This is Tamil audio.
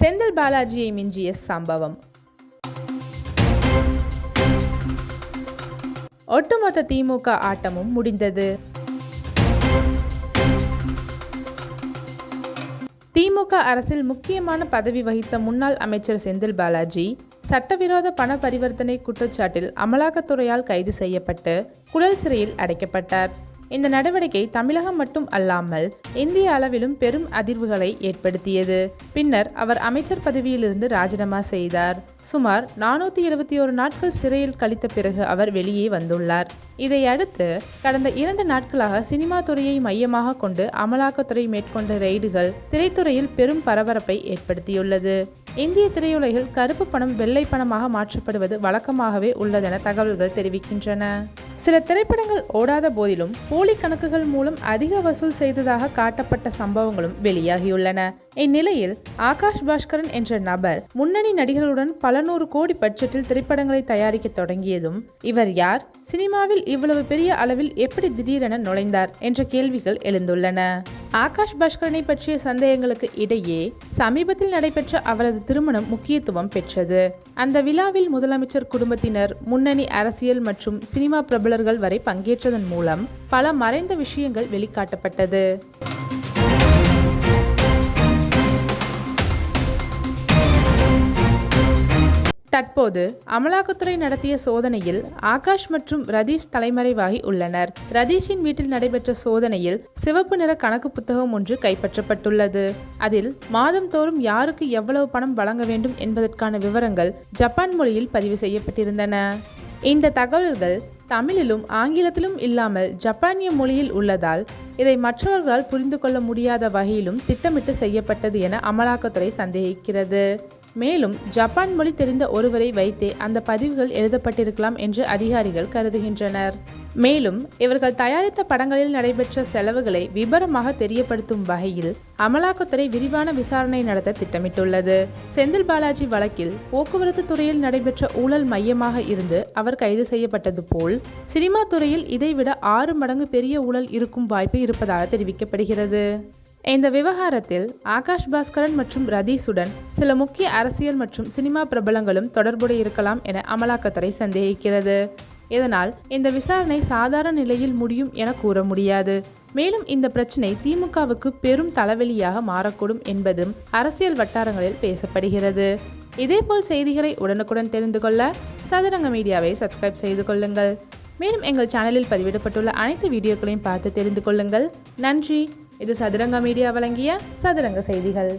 செந்தில் பாலாஜியை மிஞ்சிய சம்பவம். ஒட்டுமொத்த திமுக ஆட்டமும் முடிந்தது. திமுக அரசில் முக்கியமான பதவி வகித்த முன்னாள் அமைச்சர் செந்தில் பாலாஜி சட்டவிரோத பண பரிவர்த்தனை குற்றச்சாட்டில் அமலாக்கத்துறையால் கைது செய்யப்பட்டு குழல் சிறையில் அடைக்கப்பட்டார். இந்த நடவடிக்கை தமிழகம் மட்டும் அல்லாமல் இந்திய அளவிலும் பெரும் அதிர்வுகளை ஏற்படுத்தியது. பின்னர் அவர் அமைச்சர் பதவியிலிருந்து ராஜினாமா செய்தார். சுமார் நானூற்றி எழுபத்தி ஒரு நாட்கள் சிறையில் கழித்த பிறகு அவர் வெளியே வந்துள்ளார். இதையடுத்து கடந்த இரண்டு நாட்களாக சினிமா துறையை மையமாக கொண்டு அமலாக்கத்துறை மேற்கொண்ட ரெய்டுகள் திரைத்துறையில் பெரும் பரபரப்பை ஏற்படுத்தியுள்ளது. இந்திய திரையுலகில் கருப்பு பணம் வெள்ளை பணமாக மாற்றப்படுவது வழக்கமாகவே உள்ளதென தகவல்கள் தெரிவிக்கின்றன. சில திரைப்படங்கள் ஓடாத போதிலும் போலி கணக்குகள் மூலம் அதிக வசூல் செய்ததாக காட்டப்பட்ட சம்பவங்களும் வெளியாகியுள்ளன. இந்நிலையில் ஆகாஷ் பாஸ்கரன் என்ற நபர் முன்னணி நடிகர்களுடன் பல நூறு கோடி பட்ஜெட்டில் திரைப்படங்களை தயாரிக்க தொடங்கியதும் இவர் யார்? சினிமாவில் இவ்வளவு பெரிய அளவில் எப்படி திடீரென நுழைந்தார்? என்ற கேள்விகள் எழுந்துள்ளன. ஆகாஷ் பாஸ்கரனை பற்றிய சந்தேகங்களுக்கு இடையே சமீபத்தில் நடைபெற்ற அவரது திருமணம் முக்கியத்துவம் பெற்றது. அந்த விழாவில் முதலமைச்சர் குடும்பத்தினர் முன்னணி அரசியல் மற்றும் சினிமா பிரபலர்கள் வரை பங்கேற்றதன் மூலம் பல மறைந்த விஷயங்கள் வெளிக்காட்டப்பட்டது. தற்போது அமலாக்கத்துறை நடத்திய சோதனையில் ஆகாஷ் மற்றும் ரதீஷ் தலைமறைவாகி உள்ளனர். ரதீஷின் வீட்டில் நடைபெற்ற சோதனையில் சிவப்பு நிற கணக்கு புத்தகம் ஒன்று கைப்பற்றப்பட்டுள்ளது. அதில் மாதந்தோறும் யாருக்கு எவ்வளவு பணம் வழங்க வேண்டும் என்பதற்கான விவரங்கள் ஜப்பான் மொழியில் பதிவு செய்யப்பட்டிருந்தன. இந்த தகவல்கள் தமிழிலும் ஆங்கிலத்திலும் இல்லாமல் ஜப்பானிய மொழியில் உள்ளதால் இதை மற்றவர்களால் புரிந்து கொள்ள முடியாத வகையிலும் திட்டமிட்டு செய்யப்பட்டது என அமலாக்கத்துறை சந்தேகிக்கிறது. மேலும் ஜப்பான் மொழி தெரிந்த ஒருவரை வைத்தே அந்த பதிவுகள் எழுதப்பட்டிருக்கலாம் என்று அதிகாரிகள் கருதுகின்றனர். மேலும் இவர்கள் தயாரித்த படங்களில் நடைபெற்ற செலவுகளை விபரமாக தெரியப்படுத்தும் வகையில் அமலாக்கத்துறை விரிவான விசாரணை நடத்த திட்டமிட்டுள்ளது. செந்தில் பாலாஜி வழக்கில் போக்குவரத்து துறையில் நடைபெற்ற ஊழல் மையமாக இருந்து அவர் கைது செய்யப்பட்டது போல் சினிமா துறையில் இதைவிட ஆறு மடங்கு பெரிய ஊழல் இருக்கும் வாய்ப்பு இருப்பதாக தெரிவிக்கப்படுகிறது. இந்த விவகாரத்தில் ஆகாஷ் பாஸ்கரன் மற்றும் ரதீஷுடன் சில முக்கிய அரசியல் மற்றும் சினிமா பிரபலங்களும் தொடர்புடைய இருக்கலாம் என அமலாக்கத்துறை சந்தேகிக்கிறது. இதனால் இந்த விசாரணை சாதாரண நிலையில் முடியும் என கூற முடியாது. மேலும் இந்த பிரச்சினை திமுகவுக்கு பெரும் தலைவலியாக மாறக்கூடும் என்பதும் அரசியல் வட்டாரங்களில் பேசப்படுகிறது. இதேபோல் செய்திகளை உடனுக்குடன் தெரிந்து கொள்ள சதுரங்க மீடியாவை சப்ஸ்கிரைப் செய்து கொள்ளுங்கள். மேலும் எங்கள் சேனலில் பதிவிடப்பட்டுள்ள அனைத்து வீடியோக்களையும் பார்த்து தெரிந்து கொள்ளுங்கள். நன்றி. இது சதுரங்க மீடியா வழங்கிய சதுரங்க செய்திகள்.